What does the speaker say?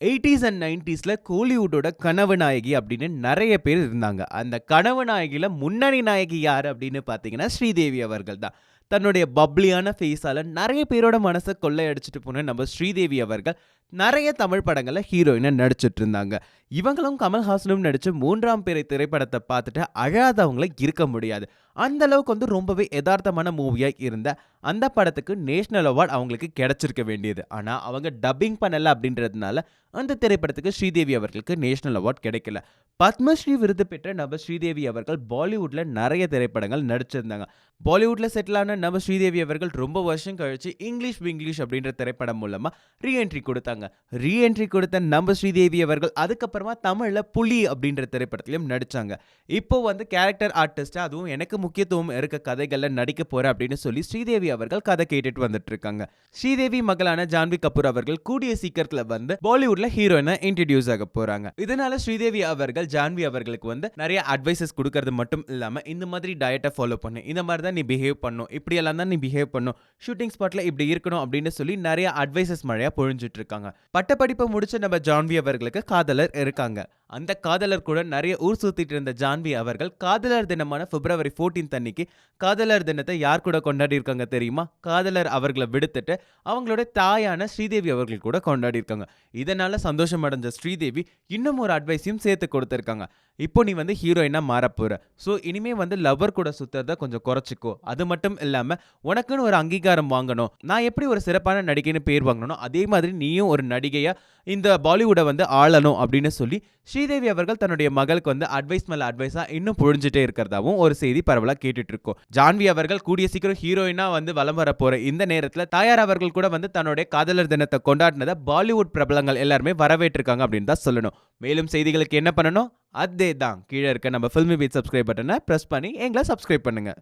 Eighties and நைன்டிஸில் கோலிவுட்டோட கனவு நாயகி அப்படின்னு நிறைய பேர் இருந்தாங்க. அந்த கனவு நாயகியில் முன்னணி நாயகி யார் அப்படின்னு பார்த்தீங்கன்னா ஸ்ரீதேவி அவர்கள் தான். தன்னுடைய பப்ளியான ஃபேஸால் நிறைய பேரோட மனசை கொள்ளையடிச்சிட்டு போன நம்ம ஸ்ரீதேவி அவர்கள். நிறைய தமிழ் படங்களில் ஹீரோயினாக நடிச்சிட்டு இருந்தாங்க இவங்களும் கமல்ஹாசனும் நடித்த மூன்றாம் பிறை திரைப்படத்தை பார்த்துட்டு அழாதவங்கள இருக்க முடியாது. அந்த அளவுக்கு வந்து ரொம்பவே யதார்த்தமான மூவியாக இருந்த அந்த படத்துக்கு நேஷ்னல் அவார்ட் அவங்களுக்கு கிடைச்சிருக்க வேண்டியது. ஆனால் அவங்க டப்பிங் பண்ணலை அப்படின்றதுனால அந்த திரைப்படத்துக்கு ஸ்ரீதேவி அவர்களுக்கு நேஷனல் அவார்ட் கிடைக்கல. பத்மஸ்ரீ விருது பெற்ற நம்ம ஸ்ரீதேவி அவர்கள் பாலிவுட்டில் நிறைய திரைப்படங்கள் நடிச்சிருந்தாங்க. பாலிவுட்டில் செட்டில் ஆன நம்ம ஸ்ரீதேவி அவர்கள் ரொம்ப வருஷம் கழிச்சு இங்கிலீஷ் விங்கிலீஷ் அப்படின்ற திரைப்படம் மூலமாக ரீஎன்ட்ரி கொடுத்தாங்க. ரீஎன்ட்ரி கொடுத்த நம்ம ஸ்ரீதேவி அவர்கள் அதுக்கப்புறமா தமிழில் புலி அப்படின்ற திரைப்படத்திலையும் நடித்தாங்க இப்போ வந்து கேரக்டர் ஆர்டிஸ்ட்டாக அதுவும் எனக்கு முக்கியத்துவம் இருக்க கதைகளில் நடிக்க போகிறேன் அப்படின்னு சொல்லி ஸ்ரீதேவி அவர்கள் கதை கேட்டுட்டு வந்துட்டு இருக்காங்க ஸ்ரீதேவி மகளான ஜான்வி கபூர் அவர்கள் கூடிய சீக்கிரத்தில் வந்து பாலிவுட்ல ஹீரோயினை இன்ட்ரடியூஸ் ஆக போகிறாங்க இதனால ஸ்ரீதேவி அவர்கள் ஜான்வி அவர்களுக்கு வந்து நிறைய அட்வைசஸ் கொடுக்கறது மட்டும் இல்லாமல் இந்த மாதிரி டயட்டை ஃபாலோ பண்ணு இந்த மாதிரி தான் நீ பிஹேவ் பண்ணும் இப்படியெல்லாம் தான் நீ பிஹேவ் பண்ணும் ஷூட்டிங் ஸ்பாட்டில் இப்படி இருக்கணும் அப்படின்னு சொல்லி நிறைய அட்வைசஸ் மழையாக பொழிஞ்சிட்டு இருக்காங்க பட்டப்படிப்பை முடிச்ச நம்ம ஜான்வி அவர்களுக்கு காதலர் இருக்காங்க. அந்த காதலர் கூட நிறைய ஊர் சுத்திட்டு இருந்த ஜான்வி அவர்கள் காதலர் தினமான பிப்ரவரி 14th அன்னைக்கு காதலர் தினத்தை யார் கூட கொண்டாடி இருக்காங்க தெரியுமா? காதலர் அவர்களை விடுத்துட்டு அவங்களோட தாயான ஸ்ரீதேவி அவர்கள் கூட கொண்டாடி இருக்காங்க இதனால சந்தோஷம் அடைஞ்ச ஸ்ரீதேவி இன்னும் ஒரு அட்வைஸையும் சேர்த்து கொடுத்துருக்காங்க. இப்போ நீ வந்து ஹீரோயினாக மாறப் ஸோ இனிமே வந்து லவ்வர் கூட சுத்துறத கொஞ்சம் குறைச்சிக்கோ. அது மட்டும் இல்லாமல் உனக்குன்னு ஒரு அங்கீகாரம் வாங்கணும். நான் எப்படி ஒரு சிறப்பான நடிகைன்னு பேர் வாங்கணும் அதே மாதிரி நீயும் ஒரு நடிகையாக இந்த பாலிவுட்டை வந்து ஆளணும் அப்படின்னு சொல்லி ஸ்ரீ ஸ்ரீதேவி அவர்கள் தன்னுடைய மகளுக்கு வந்து அட்வைஸ் மேல அட்வைஸா இன்னும் புழிஞ்சிட்டே இருக்கிறதாவும் ஒரு செய்தி பரவலா கேட்டுட்டு இருக்கோம். ஜான்வி அவர்கள் கூடிய சீக்கிரம் ஹீரோயினா வந்து வலம் வர போற இந்த நேரத்துல தாயார் அவர்கள் கூட வந்து தன்னுடைய காதலர் தினத்தை கொண்டாடினதை பாலிவுட் பிரபலங்கள் எல்லாருமே வரவேற்றிருக்காங்க அப்படின்னு தான் சொல்லணும். மேலும் செய்திகளுக்கு என்ன பண்ணணும்? அதே தான். கீழே இருக்க நம்ம ஃபில்மி பீட் சப்ஸ்கிரைப் பட்டனை ப்ரெஸ் பண்ணி எங்களை சப்ஸ்கிரைப் பண்ணுங்க.